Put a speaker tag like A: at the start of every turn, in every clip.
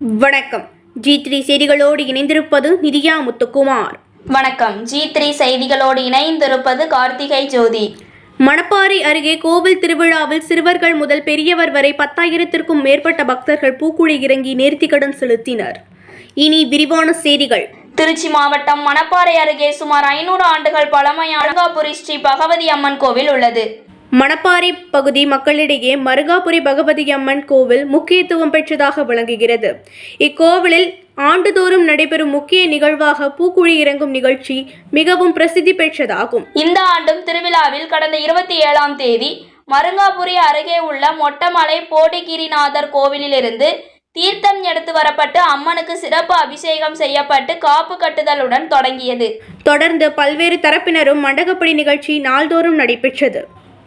A: வணக்கம். G three செய்திகளோடு இணைந்திருப்பது நிதியா முத்துக்குமார்.
B: வணக்கம். ஜி த்ரீ செய்திகளோடு இணைந்திருப்பது கார்த்திகை ஜோதி.
A: மணப்பாறை அருகே கோவில் திருவிழாவில் சிறுவர்கள் முதல் பெரியவர் வரை பத்தாயிரத்திற்கும் மேற்பட்ட பக்தர்கள் பூக்குழி இறங்கி நேர்த்திக்கடன் செலுத்தினர். இனி விரிவான செய்திகள்.
B: திருச்சி மாவட்டம் மணப்பாறை அருகே சுமார் ஐநூறு ஆண்டுகள் பழமையான அருங்காபுரி ஸ்ரீ பகவதி அம்மன் கோவில் உள்ளது.
A: மணப்பாறை பகுதி மக்களிடையே மருகாபுரி பகவதி அம்மன் கோவில் முக்கியத்துவம் பெற்றதாக விளங்குகிறது. இக்கோவிலில் ஆண்டுதோறும் நடைபெறும் முக்கிய நிகழ்வாக பூக்குழி இறங்கும் நிகழ்ச்சி மிகவும் பிரசித்தி பெற்றதாகும்.
B: இந்த ஆண்டும் திருவிழாவில் கடந்த இருபத்தி ஏழாம் தேதி மருங்காபுரி அருகே உள்ள மொட்டமலை போடிகிரிநாதர் கோவிலிலிருந்து தீர்த்தம் எடுத்து வரப்பட்டு அம்மனுக்கு சிறப்பு அபிஷேகம் செய்யப்பட்டு காப்பு கட்டுதலுடன் தொடங்கியது.
A: தொடர்ந்து பல்வேறு தரப்பினரும் மண்டகப்படி நிகழ்ச்சி நாள்தோறும் நடைபெற்றது.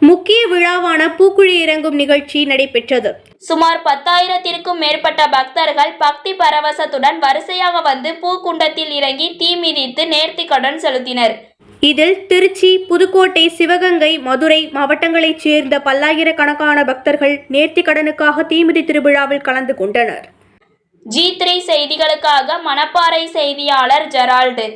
A: முக்கிய விழாவான பூக்குழி இறங்கும் நிகழ்ச்சி நடைபெற்றது.
B: சுமார் பத்தாயிரத்திற்கும் மேற்பட்ட பக்தர்கள் பக்தி பரவசத்துடன் வரிசையாக வந்து பூக்குண்டத்தில் இறங்கி தீ மிதித்து நேர்த்திக்கடன் செலுத்தினர்.
A: இதில் திருச்சி புதுக்கோட்டை சிவகங்கை மதுரை மாவட்டங்களைச் சேர்ந்த பல்லாயிரக்கணக்கான பக்தர்கள் நேர்த்திக் கடனுக்காக தீமிதி திருவிழாவில் கலந்து கொண்டனர்.
B: ஜி த்ரீ செய்திகளுக்காக மணப்பாறை செய்தியாளர் ஜெரால்டு.